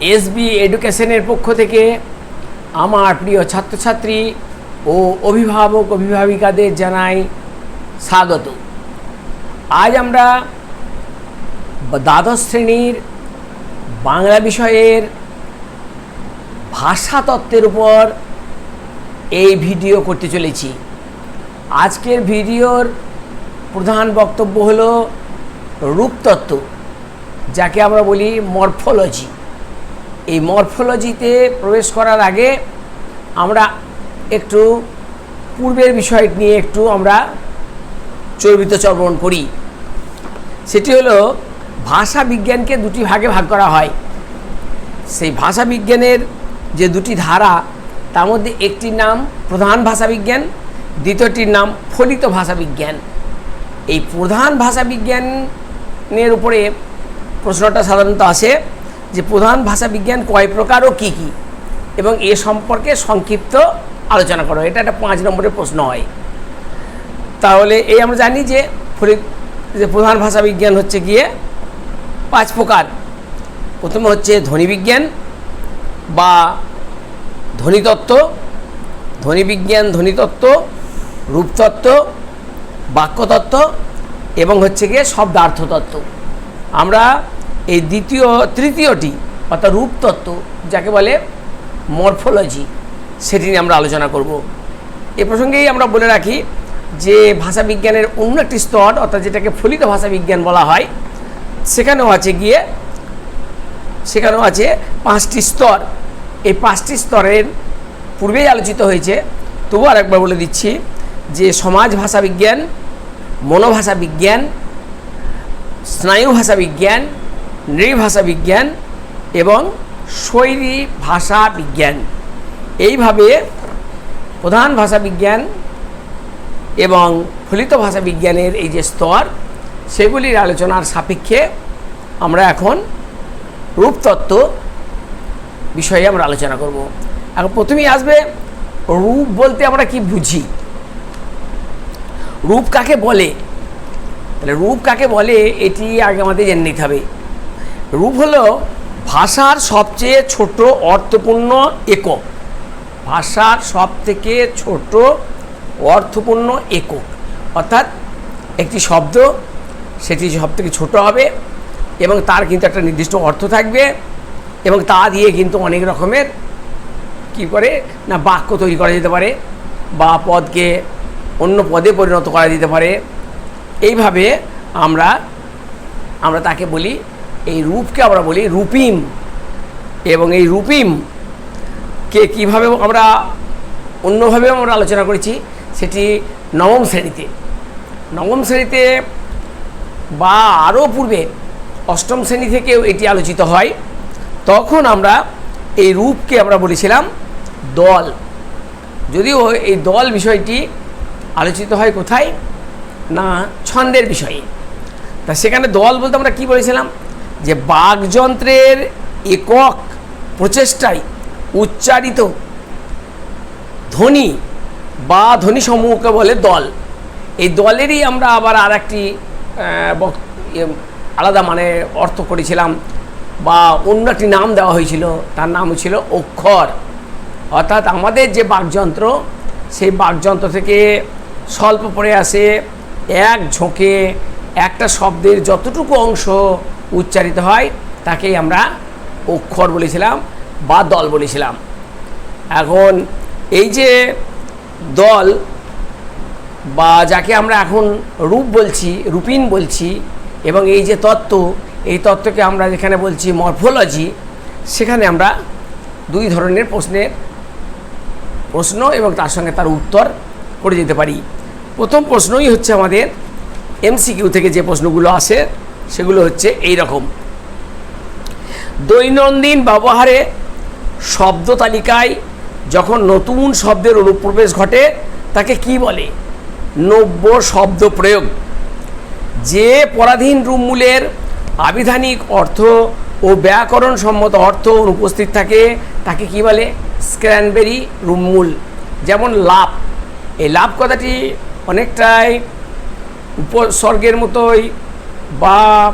SB এডুকেশনের পক্ষ থেকে আমার প্রিয় ছাত্রছাত্রী ও অভিভাবক, অভিভাবিকাদের জানাই স্বাগত। আজ আমরা দ্বাদশ শ্রেণির বাংলা বিষয়ের ভাষাতত্ত্বের উপর এই ভিডিও করতে চলেছি। আজকের ভিডিওর প্রধান বক্তব্য হলো রূপতত্ত্ব, যাকে আমরা বলি মরফোলজি। এই মরফোলজিতে প্রবেশ করার আগে আমরা একটু পূর্বের বিষয় নিয়ে একটু আমরা চর্বিত চর্বণ করি। সেটি হলো ভাষা বিজ্ঞানকে দুটি ভাগে ভাগ করা হয়। সেই ভাষা বিজ্ঞানের যে দুটি ধারা, তার মধ্যে একটির নাম প্রধান ভাষা বিজ্ঞান, দ্বিতীয়টির নাম ফলিত ভাষা বিজ্ঞান। এই প্রধান ভাষা বিজ্ঞানের উপরে প্রশ্নটা সাধারণত আসে যে প্রধান ভাষা বিজ্ঞান কয় প্রকার ও কী কী? এবং এ সম্পর্কে সংক্ষিপ্ত আলোচনা করো। এটা একটা পাঁচ নম্বরের প্রশ্ন হয়। তাহলে এই আমরা জানি যে যে প্রধান ভাষা বিজ্ঞান হচ্ছে গিয়ে পাঁচ প্রকার। প্রথমে হচ্ছে ধ্বনি বিজ্ঞান বা ধ্বনিতত্ত্ব, ধ্বনিবিজ্ঞান, ধ্বনিতত্ত্ব, রূপতত্ত্ব, বাক্যতত্ত্ব এবং হচ্ছে গিয়ে শব্দার্থতত্ত্ব। আমরা এই দ্বিতীয়, তৃতীয়টি অর্থাৎ রূপতত্ত্ব, যাকে বলে মরফোলজি, সেটি নিয়ে আমরা আলোচনা করব। এ প্রসঙ্গেই আমরা বলে রাখি যে ভাষা বিজ্ঞানের অন্য একটি স্তর, অর্থাৎ যেটাকে ফলিত ভাষা বিজ্ঞান বলা হয়, সেখানেও আছে গিয়ে, সেখানেও আছে পাঁচটি স্তর। এই পাঁচটি স্তরের পূর্বেই আলোচিত হয়েছে। তবু আরেকবার বলে দিচ্ছি যে সমাজ ভাষা বিজ্ঞান মনোভাষা বিজ্ঞান স্নায়ু ভাষা বিজ্ঞান নৃভাষা বিজ্ঞান এবং শৈলী ভাষা বিজ্ঞান। এইভাবে প্রধান ভাষা বিজ্ঞান এবং ফলিত ভাষা বিজ্ঞানের এই যে স্তর, সেগুলির আলোচনার সাপেক্ষে আমরা এখন রূপতত্ত্ব বিষয়ে আমরা আলোচনা করব। এখন প্রথমেই আসবে রূপ বলতে আমরা কি বুঝি? রূপ কাকে বলে? তাহলে রূপ কাকে বলে? এটি আগে আমাদের জেনে নিতে হবে। রূপ হলো ভাষার সবচেয়ে ছোট অর্থপূর্ণ একক। ভাষার সব থেকে ছোট অর্থপূর্ণ একক। অর্থাৎ একটি শব্দ, সেটি সব থেকে ছোট হবে এবং তার কিন্তু একটা নির্দিষ্ট অর্থ থাকবে এবং তা দিয়ে কিন্তু অনেক রকমের কি করে না বাক্য তৈরি করা যেতে পারে বা পদকে অন্য পদে পরিণত করা যেতে পারে। এইভাবে আমরা আমরা তাকে বলি এই রূপকে আমরা বলি রূপিম। এবং এই রূপিম কে কীভাবে আমরা অন্যভাবেও আমরা আলোচনা করেছি, সেটি নবম শ্রেণীতে। নবম শ্রেণীতে বা আরও পূর্বে অষ্টম শ্রেণি থেকেও এটি আলোচিত হয়, তখন আমরা এই রূপকে আমরা বলেছিলাম দল। যদিও এই দল বিষয়টি আলোচিত হয় কোথায়? না, ছন্দের বিষয়ে। তা সেখানে দল বলতে আমরা কি বলেছিলাম? যে বাকযন্ত্রের একক প্রচেষ্টায় উচ্চারিত ধ্বনি বা ধ্বনি সমূহকে বলে দল। এই দলেরই আমরা আবার আর একটি আলাদা মানে অর্থ করেছিলাম বা অন্য একটি নাম দেওয়া হয়েছিল। তার নাম ছিল অক্ষর। অর্থাৎ আমাদের যে বাকযন্ত্র সেই বাকযন্ত্র থেকে স্বল্প পড়ে আসে এক ঝোঁকে একটা শব্দের যতটুকু অংশ উচ্চারিত হয়, তাকেই আমরা অক্ষর বলেছিলাম বা দল বলেছিলাম। এখন এই যে দল বা যাকে আমরা এখন রূপ বলছি রূপিন বলছি এবং এই যে তত্ত্ব, এই তত্ত্বকে আমরা যেখানে বলছি মরফোলজি, সেখানে আমরা দুই ধরনের প্রশ্নের প্রশ্ন এবং তার সঙ্গে তার উত্তর করে যেতে পারি। প্রথম প্রশ্নই হচ্ছে আমাদের এমসিকিউ থেকে যে প্রশ্নগুলো আসে সেগুলো হচ্ছে এই রকম দৈনন্দিন ব্যবহারে শব্দ তালিকায় যখন নতুন শব্দের অনুপ্রবেশ ঘটে, তাকে কি বলে? নব্য শব্দ প্রয়োগ। যে পরাধীন রূপমূলের আবিধানিক অর্থ ও ব্যাকরণ সম্মত অর্থ অনুপস্থিত থাকে, তাকে কি বলে? স্ক্র্যানবেরি রূপমূল যেমন লাভ। এই লাভ কথাটি অনেকটাই উপসর্গের মতোই বা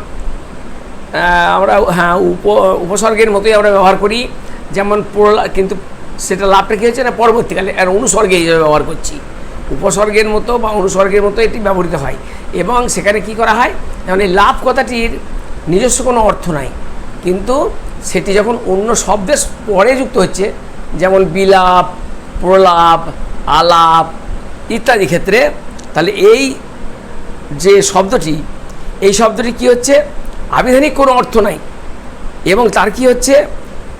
আমরা হ্যাঁ উপ, উপসর্গের মতোই আমরা ব্যবহার করি। যেমন প্রলা- কিন্তু সেটা লাভটা কী হচ্ছে না পরবর্তীকালে? আর অনুসর্গে হিসেবে ব্যবহার করছি। উপসর্গের মতো বা অনুসর্গের মতো এটি ব্যবহৃত হয়। এবং সেখানে কি করা হয়? যেমন এই লাভ কথাটির নিজস্ব কোনো অর্থ নাই। কিন্তু সেটি যখন অন্য শব্দের পরে যুক্ত হচ্ছে, যেমন বিলাপ, প্রলাপ, আলাপ ইত্যাদি ক্ষেত্রে, তাহলে এই যে শব্দটি এই শব্দটি কি হচ্ছে? আবিধানিক কোনো অর্থ নাই। এবং তার কি হচ্ছে?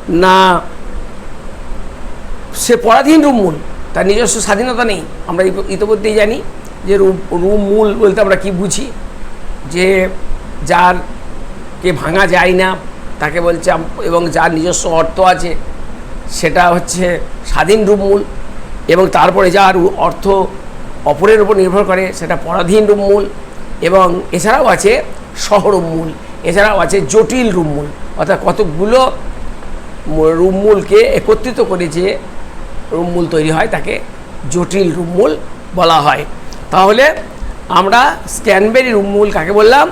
না, সে পরাধীন রুমমূল, তার নিজস্ব স্বাধীনতা নেই। আমরা ইত- ইতিমধ্যেই জানি যে রুম রুমমূল বলতে আমরা কি বুঝি? যে যার কে ভাঙা যায় না, তাকে বলছে এবং যার নিজস্ব অর্থ আছে, সেটা হচ্ছে স্বাধীন রূপমূল এবং তারপরে যার অর্থ অপরের উপর নির্ভর করে, সেটা পরাধীন রূপমূল এবং এছাড়াও আছে সহরূপমূল এছাড়াও আছে জটিল রূপমূল অর্থাৎ কতকগুলো রূপমূলকে একত্রিত করে যে রূপমূল তৈরি হয়, তাকে জটিল রূপমূল বলা হয়। তাহলে আমরা স্ক্যানবেরি রূপমূল কাকে বললাম?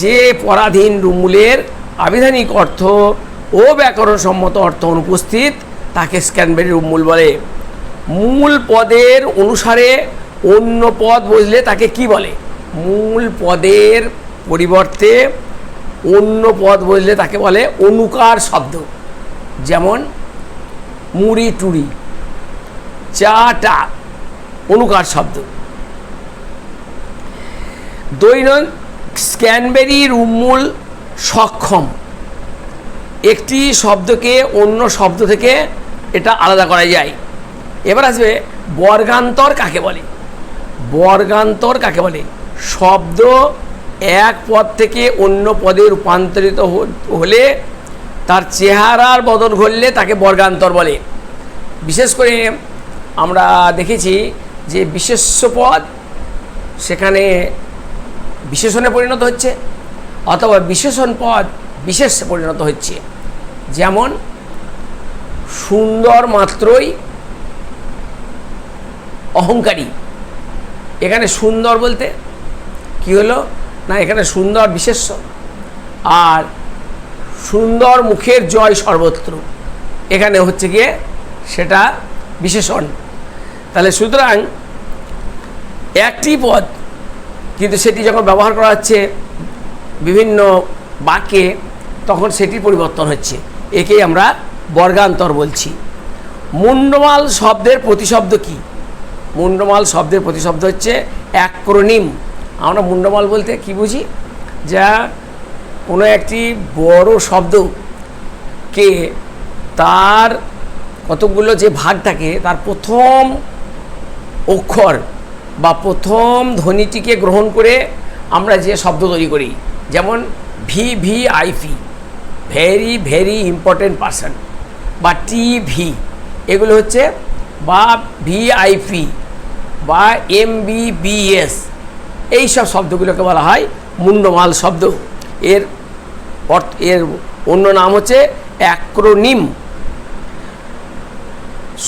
যে পরাধীন রূপমূলের আবিধানিক অর্থ ও ব্যাকরণসম্মত অর্থ অনুপস্থিত, তাকে স্ক্যানবেরি রূপমূল বলে। মূল পদের অনুসারে অন্য পদ বুঝলে তাকে কি বলে? মূল পদের পরিবর্তে অন্য পদ বুঝলে তাকে বলে অনুকার শব্দ। যেমন মুড়ি টুড়ি, চা টা অনুকার শব্দ। দৈনন্দিন স্ক্যানবেরি উম্মূল সক্ষম। একটি শব্দকে অন্য শব্দ থেকে এটা আলাদা করা যায়। এবার আসবে বর্গান্তর কাকে বলে? বর্গান্তর কাকে বলে? শব্দ এক পদ থেকে অন্য পদে রূপান্তরিত হলে তার চেহারার বদল ঘটলে তাকে বর্গান্তর বলে। বিশেষ করে আমরা দেখেছি যে বিশেষ্য পদ সেখানে বিশেষণে পরিণত হচ্ছে অথবা বিশেষণ পদ বিশেষে পরিণত হচ্ছে। যেমন, সুন্দর মাত্রই অহংকারী। এখানে সুন্দর বলতে কি হলো? না, এখানে সুন্দর বিশেষ আর সুন্দর মুখের জয় সর্বত্র। এখানে হচ্ছে গিয়ে সেটা বিশেষণ। তাহলে সুতরাং একটি পদ, কিন্তু সেটি যখন ব্যবহার করা হচ্ছে বিভিন্ন বাক্যে, তখন সেটি পরিবর্তন হচ্ছে। একেই আমরা বর্গান্তর বলছি। মুন্ডমাল শব্দের প্রতিশব্দ কি? মুন্ডমাল শব্দের প্রতিশব্দ হচ্ছে অ্যাক্রোনিম আমরা মুন্ডমাল বলতে কি বুঝি? যা কোনো একটি বড় শব্দকে তার কতগুলো যে ভাগ থাকে, তার প্রথম অক্ষর বা প্রথম ধ্বনিটিকে গ্রহণ করে আমরা যে শব্দ তৈরি করি, যেমন V V I IP very very important person বা টি ভি এগুলো হচ্ছে বা ভি আই ভিআইপি বা এম বি বিএস এই সব শব্দগুলোকে বলা হয় মুন্ডমাল শব্দ। এর অর্থ, এর অন্য নাম হচ্ছে অ্যাক্রোনিম।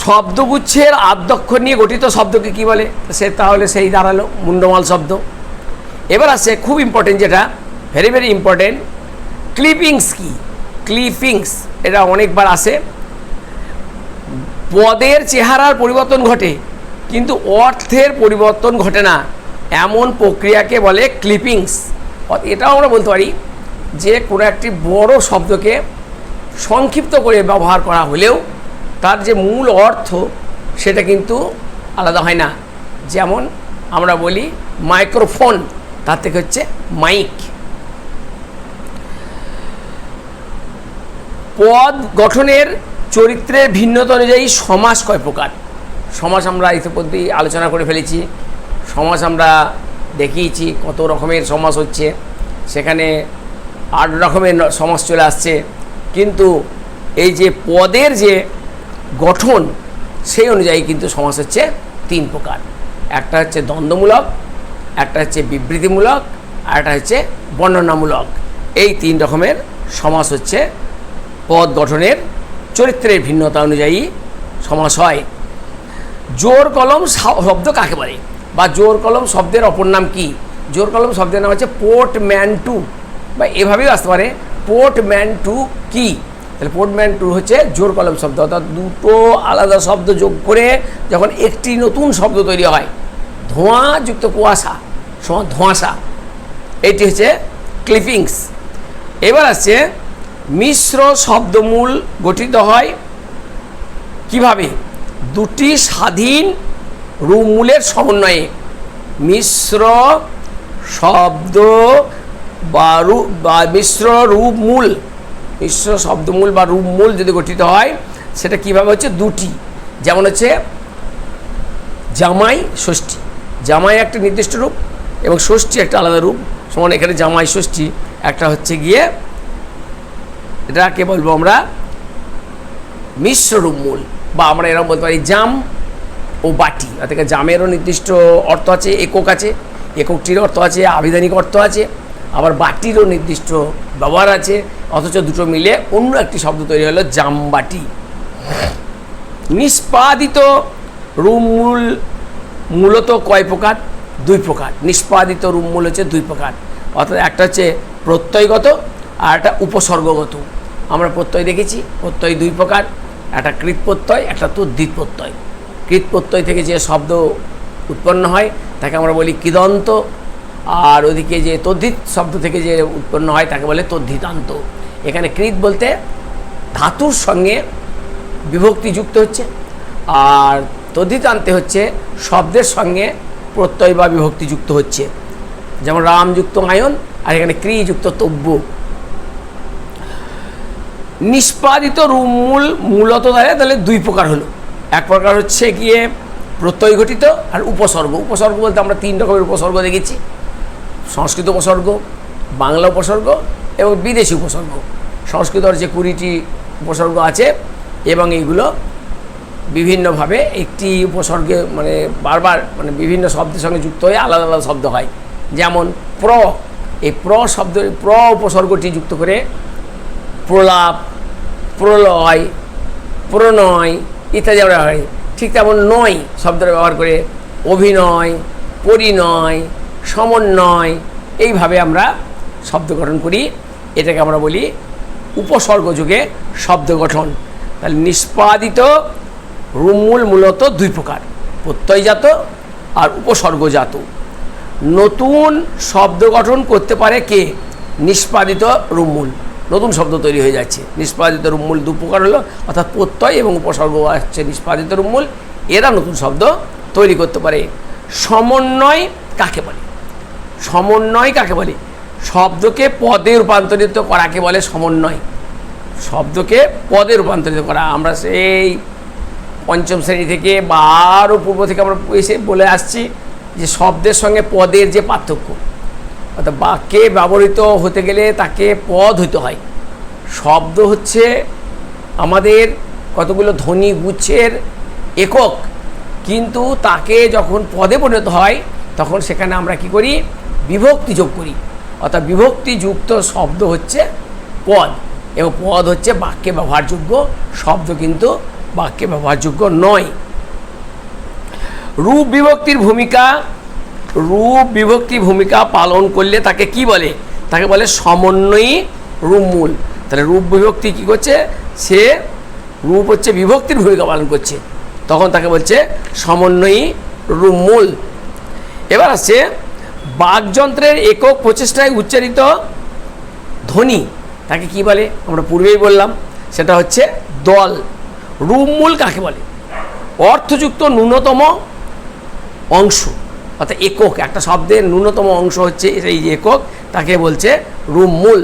শব্দগুচ্ছের আদ্যক্ষর নিয়ে গঠিত শব্দকে কি বলে? সে তাহলে সেই দাঁড়াল মুন্ডমাল শব্দ। এবার আছে খুব ইম্পর্টেন্ট যেটা ভেরি ভেরি ইম্পর্টেন্ট ক্লিপিংস কি? ক্লিপিংস এটা অনেকবার আসে। পদের চেহারার পরিবর্তন ঘটে, কিন্তু অর্থের পরিবর্তন ঘটে না। এমন প্রক্রিয়াকে বলে ক্লিপিংস এটাও আমরা বলতে পারি যে কোনো একটি বড় শব্দকে সংক্ষিপ্ত করে ব্যবহার করা হলেও তার যে মূল অর্থ সেটা কিন্তু আলাদা হয় না। যেমন আমরা বলি মাইক্রোফোন তার থেকে হচ্ছে মাইক পদ গঠনের চরিত্রের ভিন্নতা অনুযায়ী সমাস কয় প্রকার? সমাস আমরা ইতিমধ্যেই আলোচনা করে ফেলেছি। সমাস আমরা দেখিয়েছি কত রকমের সমাস হচ্ছে। সেখানে আট রকমের সমাস চলে আসছে। কিন্তু এই যে পদের যে গঠন, সেই অনুযায়ী কিন্তু সমাস হচ্ছে তিন প্রকার। একটা হচ্ছে দ্বন্দ্বমূলক, একটা হচ্ছে বিবৃতিমূলক, আর একটা হচ্ছে বর্ণনামূলক। এই তিন রকমের সমাস হচ্ছে পদ গঠনের চরিত্রের ভিন্নতা অনুযায়ী সমাস হয়। জোর কলম শব্দ কাকে বলে? বা জোর কলম শব্দের অপর নাম কি? জোর কলম শব্দের নাম হচ্ছে পোর্ট ম্যান টু বা এভাবেও আসতে পারে পোর্ট ম্যান টু কি? তাহলে পোর্ট ম্যান টু হচ্ছে জোর কলম শব্দ, অর্থাৎ দুটো আলাদা শব্দ যোগ করে যখন একটি নতুন শব্দ তৈরি হয়, ধোঁয়াযুক্ত কুয়াশা, সমান ধোঁয়াশা, এটি হচ্ছে ক্লিপিংস এবার আসছে, মিশ্র শব্দমূল গঠিত হয় কীভাবে? দুটি স্বাধীন রূপমূলের সমন্বয়ে মিশ্র শব্দ বা রূপ বা মিশ্র রূপমূল মিশ্র শব্দমূল বা রূপমূল যদি গঠিত হয়, সেটা কীভাবে হচ্ছে? দুটি। যেমন হচ্ছে জামাই, ষষ্ঠী। জামাই একটা নির্দিষ্ট রূপ এবং ষষ্ঠী একটা আলাদা রূপ। সমান এখানে জামাই, ষষ্ঠী, একটা হচ্ছে গিয়ে এটাকে বলব আমরা মিশ্র রূপমূল বা আমরা এরকম বলতে পারি জাম ও বাটি। অর্থাৎ জামেরও নির্দিষ্ট অর্থ আছে, একক আছে এককটির অর্থ আছে আবিধানিক অর্থ আছে, আবার বাটিরও নির্দিষ্ট ব্যবহার আছে, অথচ দুটো মিলে অন্য একটি শব্দ তৈরি হলো জামবাটি। নিষ্পাদিত রুমমূল মূলত কয় প্রকার? দুই প্রকার। নিষ্পাদিত রুমমূল হচ্ছে দুই প্রকার। অর্থাৎ একটা হচ্ছে প্রত্যয়গত আর একটা উপসর্গগত। আমরা প্রত্যয় দেখেছি, প্রত্যয় দুই প্রকার, একটা কৃত প্রত্যয় একটা তদ্ধিত প্রত্যয় কৃত প্রত্যয় থেকে যে শব্দ উৎপন্ন হয়, তাকে আমরা বলি কৃদন্ত। আর ওদিকে যে তদ্ধিত শব্দ থেকে যে উৎপন্ন হয়, তাকে বলে তদ্ধিতান্ত। এখানে কৃত বলতে ধাতুর সঙ্গে বিভক্তি যুক্ত হচ্ছে, আর তদ্ধিতান্তে হচ্ছে শব্দের সঙ্গে প্রত্যয় বা বিভক্তি যুক্ত হচ্ছে। যেমন রামযুক্ত আয়ন, আর এখানে ক্রিযুক্ত তব্য। নিষ্পাদিত রুমূল মূলত দাঁড়ায় তাহলে দুই প্রকার হলো। এক প্রকার হচ্ছে গিয়ে প্রত্যয় ঘটিত আর উপসর্গ। উপসর্গ বলতে আমরা তিন রকমের উপসর্গ দেখেছি। সংস্কৃত উপসর্গ, বাংলা উপসর্গ এবং বিদেশি উপসর্গ। সংস্কৃতর যে কুড়িটি উপসর্গ আছে এবং এইগুলো বিভিন্নভাবে একটি উপসর্গে মানে বারবার মানে বিভিন্ন শব্দের সঙ্গে যুক্ত হয়ে আলাদা আলাদা শব্দ হয়। যেমন প্র, এই প্র শব্দ, প্র উপসর্গটি যুক্ত করে প্রলাপ, প্রলয়, প্রণয় ইত্যাদি আমরা হয়। ঠিক তেমন নয় শব্দটা ব্যবহার করে অভিনয় পরিণয় সমন্বয় এইভাবে আমরা শব্দ গঠন করি। এটাকে আমরা বলি উপসর্গ যুগে শব্দ গঠন। তাহলে নিষ্পাদিত রুমূল মূলত দুই প্রকার, প্রত্যয়জাত আর উপসর্গজাত। নতুন শব্দ গঠন করতে পারে কে? নিষ্পাদিত রুমূল। নতুন শব্দ তৈরি হয়ে যাচ্ছে। নিষ্পাদিত রুমূল দু প্রকার হলো, অর্থাৎ প্রত্যয় এবং উপসর্গ আসছে নিষ্পাদিত রুমূল এরা নতুন শব্দ তৈরি করতে পারে। সমন্বয় কাকে বলে? সমন্বয় কাকে বলে? শব্দকে পদে রূপান্তরিত করাকে বলে সমন্বয়। শব্দকে পদে রূপান্তরিত করা। আমরা সেই পঞ্চম শ্রেণি থেকে বা আরও পূর্ব থেকে আমরা এসে বলে আসছি যে শব্দের সঙ্গে পদের যে পার্থক্য অর্থাৎ বাক্যে ব্যবহৃত হতে গেলে তাকে পদ হইতে হয়। শব্দ হচ্ছে আমাদের কতগুলো ধ্বনি গুচ্ছের একক। কিন্তু তাকে যখন পদে পরিণত হয়, তখন সেখানে আমরা কি করি? বিভক্তি যোগ করি। অর্থাৎ বিভক্তিযুক্ত শব্দ হচ্ছে পদ। এবং পদ হচ্ছে বাক্যে ব্যবহারযোগ্য শব্দ, কিন্তু বাক্যে ব্যবহারযোগ্য নয়। রূপ বিভক্তির ভূমিকা রূপ বিভক্তি ভূমিকা পালন করলে তাকে কি বলে? তাকে বলে সমন্বয়ী রূপমূল। তাহলে রূপ বিভক্তি কি করছে? সে রূপ হচ্ছে বিভক্তির ভূমিকা পালন করছে। তখন তাকে বলছে সমন্বয়ী রূপমূল। এবার আছে বাকযন্ত্রের একক প্রচেষ্টায় উচ্চারিত ধ্বনি। তাকে কি বলে? আমরা পূর্বেই বললাম। সেটা হচ্ছে দল। রূপমূল কাকে বলে? অর্থযুক্ত ন্যূনতম অংশ। অর্থাৎ একক, একটা শব্দের ন্যূনতম অংশ হচ্ছে এই একক, তাকে বলছে রূপমূল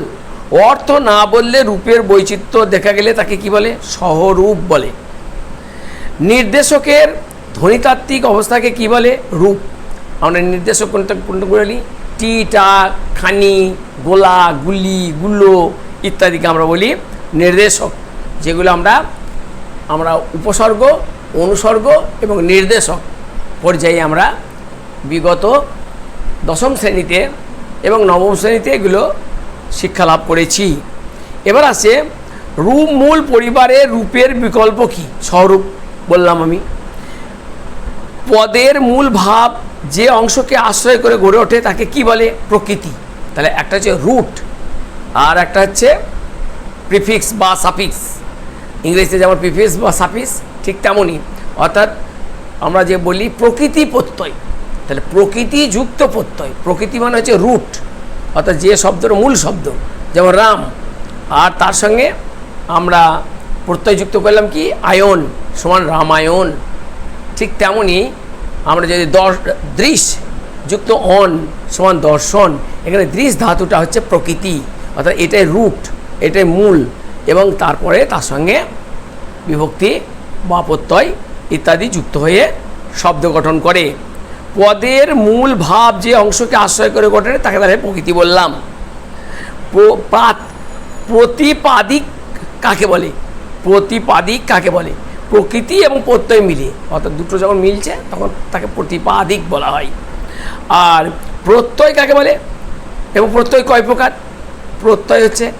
অর্থ না বললে রূপের বৈচিত্র্য দেখা গেলে তাকে কি বলে? সহরূপ বলে। নির্দেশকের ধ্বনিতাত্ত্বিক অবস্থাকে কি বলে? রূপ। আমরা নির্দেশক কোনটা কোনটা বলি টি টা খানি, গোলা গুলি গুলো ইত্যাদিকে আমরা বলি নির্দেশক, যেগুলো আমরা আমরা উপসর্গ, অনুসর্গ এবং নির্দেশক পর্যায়ে আমরা বিগত দশম শ্রেণীতে এবং নবম শ্রেণীতে এগুলো শিক্ষা লাভ করেছি। এবার আছে রূপ মূল পরিবারের রূপের বিকল্প কি? স্বরূপ বললাম আমি। পদের মূল ভাব যে অংশকে আশ্রয় করে গড়ে ওঠে তাকে কি বলে? প্রকৃতি। তাহলে একটা হচ্ছে রুট আর একটা হচ্ছে প্রিফিক্স বা সাফিক্স। ইংরেজিতে যেমন প্রিফিক্স বা সাফিক্স ঠিক তেমনই। অর্থাৎ আমরা যে বলি প্রকৃতি প্রত্যয়। তাহলে প্রকৃতি যুক্ত প্রত্যয়। প্রকৃতি মানে হচ্ছে রুট অর্থাৎ যে শব্দের মূল শব্দ, যেমন রাম। আর তার সঙ্গে আমরা প্রত্যয় যুক্ত করলাম কি? আয়ন সমান রামায়ণ। ঠিক তেমনই আমরা যদি দশ, দৃশ যুক্ত অন সমান দর্শন, এখানে দৃশ ধাতুটা হচ্ছে প্রকৃতি, অর্থাৎ এটাই রুট এটাই মূল, এবং তারপরে তার সঙ্গে বিভক্তি বা প্রত্যয় ইত্যাদি যুক্ত হয়ে শব্দ গঠন করে। পদের মূল ভাব যে অংশকে আশ্রয় করে গঠনে তাকে তাহলে প্রকৃতি বললাম। প্র- প্রতিপাদিক কাকে বলে? প্রতিপাদিক কাকে বলে? প্রকৃতি এবং প্রত্যয় মিলিয়ে। অর্থাৎ দুটো যখন মিলছে, তখন তাকে প্রতিপাদিক বলা হয়। আর প্রত্যয় কাকে বলে? এবং প্রত্যয় কয় প্রকার? প্রত্যয় হচ্ছে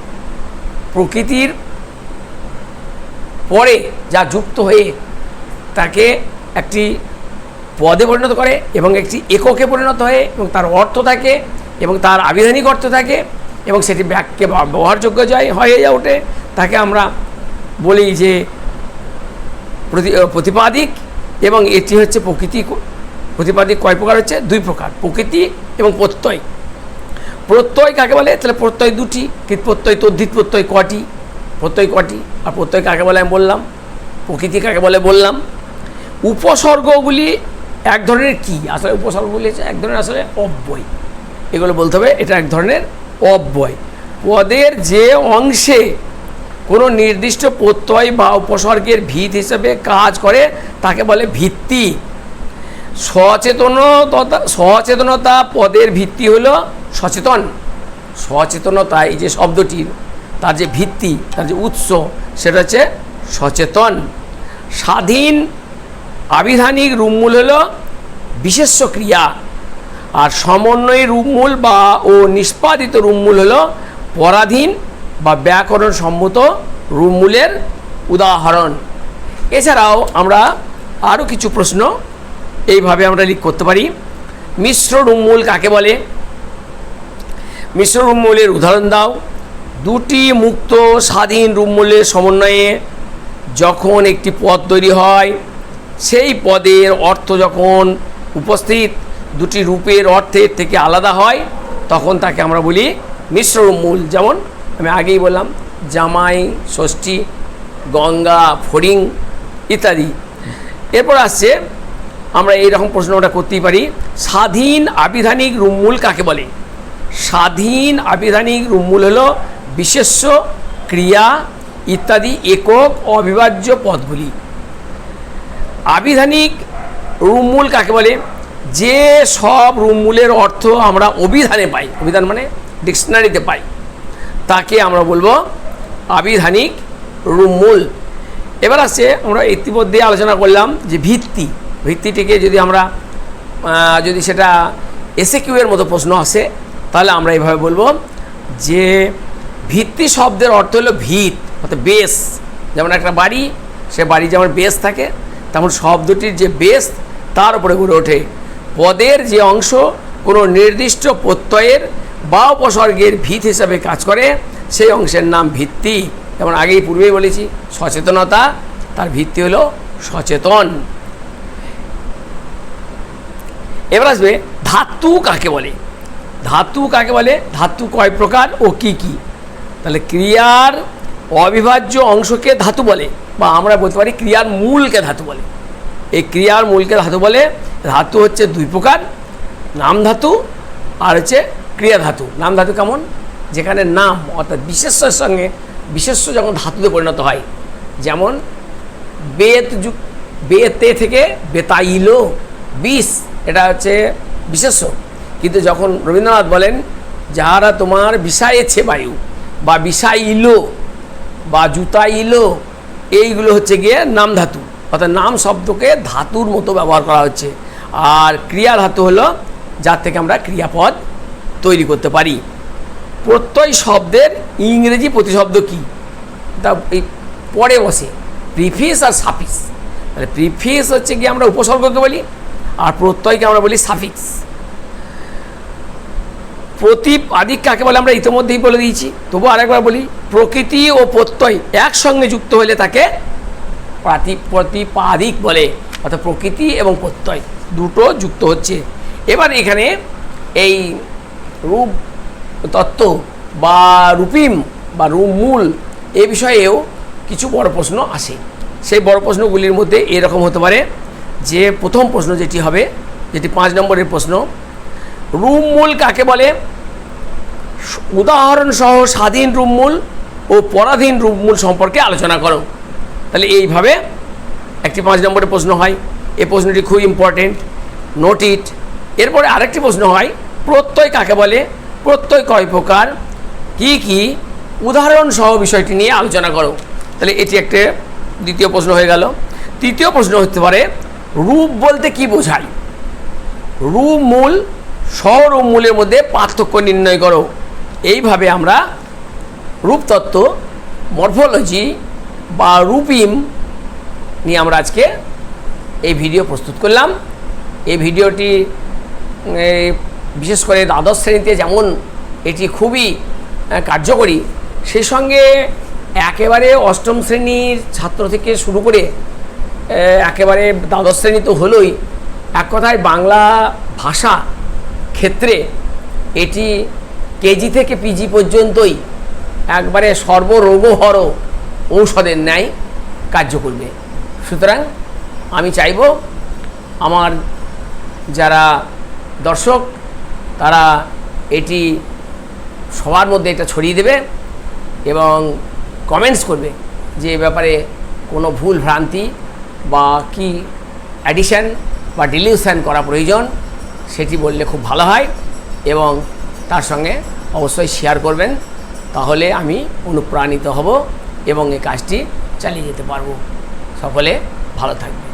প্রকৃতির পরে যা যুক্ত হয়ে তাকে একটি পদে পরিণত করে এবং একটি এককে পরিণত হয় এবং তার অর্থ থাকে এবং তার আবিধানিক অর্থ থাকে এবং সেটি ব্যাককে ব্যবহারযোগ্য যায়, হয়ে যা ওঠে। তাকে আমরা বলি যে প্রতি প্রতিপাদিক এবং এটি হচ্ছে প্রকৃতি, প্রতিপাদিক কয় প্রকার হচ্ছে? দুই প্রকার, প্রকৃতি এবং প্রত্যয়। প্রত্যয় কাকে বলে? তাহলে প্রত্যয় দুটি, কৃত প্রত্যয় তদ্ধিত প্রত্যয় কটি প্রত্যয় কটি আর প্রত্যয় কাকে বলে আমি বললাম? প্রকৃতি কাকে বলে? বললাম। উপসর্গগুলি এক ধরনের কি? আসলে উপসর্গগুলি হচ্ছে এক ধরনের আসলে অব্যয়। এগুলো বলতে হবে, এটা এক ধরনের অব্যয়। পদের যে অংশে কোনো নির্দিষ্ট প্রত্যয় বা উপসর্গের ভিত হিসেবে কাজ করে, তাকে বলে ভিত্তি। সচেতনতা সচেতনতা পদের ভিত্তি হলো সচেতন। সচেতনতা, এই যে শব্দটির তার যে ভিত্তি, তার যে উৎস, সেটা হচ্ছে সচেতন। স্বাধীন আবিধানিক রূপমূল হল বিশেষ্য ক্রিয়া আর সমন্বয়ী রূপমূল বা ও নিষ্পাদিত রূপমূল হল পরাধীন বা ব্যাকরণ সম্মত রূপমূলের উদাহরণ। এছাড়াও আমরা আরও কিছু প্রশ্ন এইভাবে আমরা লিখ করতে পারি। মিশ্র রূপমূল কাকে বলে? মিশ্র রূপমূলের উদাহরণ দাও। দুটি মুক্ত স্বাধীন রূপমূলের সমন্বয়ে যখন একটি পদ তৈরি হয় সেই পদের অর্থ যখন উপস্থিত, দুটি রূপের অর্থের থেকে আলাদা হয়, তখন তাকে আমরা বলি মিশ্র রূপমূল যেমন আমি আগেই বললাম, জামাই, ষষ্ঠী, গঙ্গা, ফড়িং ইত্যাদি। এরপর আসছে, আমরা এই রকম প্রশ্নটা করতেই পারি, স্বাধীন আবিধানিক রুমমূল কাকে বলে? স্বাধীন আবিধানিক রুমমূল হলো বিশেষ্য, ক্রিয়া ইত্যাদি একক অবিভাজ্য পদগুলি। আবিধানিক রুমমূল কাকে বলে? যে সব রুমমূলের অর্থ আমরা অভিধানে পাই। অভিধান মানে ডিকশনারিতে পাই। তাকে আমরা বলব আবিধানিক রুমমূল। এবার আসছে আমরা ইতিমধ্যে আলোচনা করলাম যে ভিত্তি। ভিত্তিটিকে যদি আমরা যদি সেটা এসে কিউয়ের মতো প্রশ্ন আসে, তাহলে আমরা এইভাবে বলব যে ভিত্তি শব্দের অর্থ হলো ভিত, অর্থাৎ বেস যেমন একটা বাড়ি, সে বাড়ি যেমন বেস থাকে তেমন শব্দটির যে বেস তার উপরে গড়ে ওঠে। পদের যে অংশ, কোনো নির্দিষ্ট প্রত্যয়ের বা উপসর্গের ভিত হিসাবে কাজ করে, সেই অংশের নাম ভিত্তি। যেমন আগেই পূর্বেই বলেছি, সচেতনতা, তার ভিত্তি হলো সচেতন। এবার আসবে ধাতু কাকে বলে? ধাতু কাকে বলে? ধাতু কয় প্রকার ও কি কি? তাহলে ক্রিয়ার অবিভাজ্য অংশকে ধাতু বলে, বা আমরা বলতে পারি ক্রিয়ার মূলকে ধাতু বলে। এই ক্রিয়ার মূলকে ধাতু বলে ধাতু হচ্ছে দুই প্রকার, নাম ধাতু আর হচ্ছে ক্রিয়া ধাতু। নাম ধাতু কেমন? যেখানে নাম অর্থাৎ বিশেষ্যের সঙ্গে বিশেষ্য যখন ধাতুতে পরিণত হয়, যেমন বেত যুগ বেতে থেকে বেতাইলো, বিষ, এটা হচ্ছে বিশেষ্য। কিন্তু যখন রবীন্দ্রনাথ বলেন, যাহারা তোমার বিষায়েছে বায়ু বা বিষাইলো বা জুতা, ইলো, এইগুলো হচ্ছে গিয়ে নাম ধাতু। অর্থাৎ নাম শব্দকে ধাতুর মতো ব্যবহার করা হচ্ছে। আর ক্রিয়া ধাতু হলো যার থেকে আমরা ক্রিয়াপদ তৈরি করতে পারি। প্রত্যয় শব্দের ইংরেজি প্রতিশব্দ কী? তা এই পরে বসে। প্রিফিস আর সাফিক্স। তাহলে প্রিফিস হচ্ছে গিয়ে আমরা উপসর্গকে বলি, আর প্রত্যয়কে আমরা বলি সাফিক্স। প্রতিপাদিক কাকে বলে আমরা ইতিমধ্যেই বলে দিয়েছি। তবু আরেকবার বলি, প্রকৃতি ও প্রত্যয় একসঙ্গে যুক্ত হলে তাকে প্রাতি প্রতিপাদিক বলে, অর্থাৎ প্রকৃতি এবং প্রত্যয় দুটো যুক্ত হচ্ছে। এবার এখানে এই রূপ তত্ত্ব বা রূপিম বা রূপমূল এ বিষয়েও কিছু বড় প্রশ্ন আসে। সেই বড় প্রশ্নগুলির মধ্যে এরকম হতে পারে যে, প্রথম প্রশ্ন যেটি হবে, যেটি পাঁচ নম্বরের প্রশ্ন রূপমূল কাকে বলে? উদাহরণ সহ স্বাধীন রূপমূল ও পরাধীন রূপমূল সম্পর্কে আলোচনা করো। তাহলে এইভাবে একটি পাঁচ নম্বরের প্রশ্ন হয়। এই প্রশ্নটি খুব ইম্পর্টেন্ট নোট ইট এরপরে আরেকটি প্রশ্ন হয়, প্রত্যয় কাকে বলে? প্রত্যয় কয় প্রকার? কি কি? উদাহরণ সহ বিষয়টি নিয়ে আলোচনা করো। তাহলে এটি একটা দ্বিতীয় প্রশ্ন হয়ে গেল। তৃতীয় প্রশ্ন হতে পারে, রূপ বলতে কি বোঝায়? রূপ মূল স্বরূপ মূলের মধ্যে পার্থক্য নির্ণয় করো। এইভাবে আমরা রূপতত্ত্ব, মরফোলজি বা রূপিম নিয়ে আমরা আজকে এই ভিডিও প্রস্তুত করলাম। এই ভিডিওটি বিশেষ করে দ্বাদশ শ্রেণীতে যেমন এটি খুবই কার্যকরী, সেই সঙ্গে একেবারে অষ্টম শ্রেণির ছাত্র থেকে শুরু করে একেবারে দ্বাদশ শ্রেণি তো হলোই। এক কথায় বাংলা ভাষা ক্ষেত্রে এটি কেজি থেকে পিজি পর্যন্তই একবারে সর্বরোগহর ঔষধের ন্যায় কার্য করবে। সুতরাং আমি চাইব আমার যারা দর্শক, তারা এটি সবার মধ্যে এটা ছড়িয়ে দেবে এবং কমেন্টস করবে যে ব্যাপারে কোনো ভুল ভ্রান্তি বা কি অ্যাডিশান বা ডিলিউশন করা প্রয়োজন। সেটি বললে খুব ভালো হয় এবং তার সঙ্গে অবশ্যই শেয়ার করবেন। তাহলে আমি অনুপ্রাণিত হব এবং এই কাজটি চালিয়ে যেতে পারব। সকলে ভালো থাকবে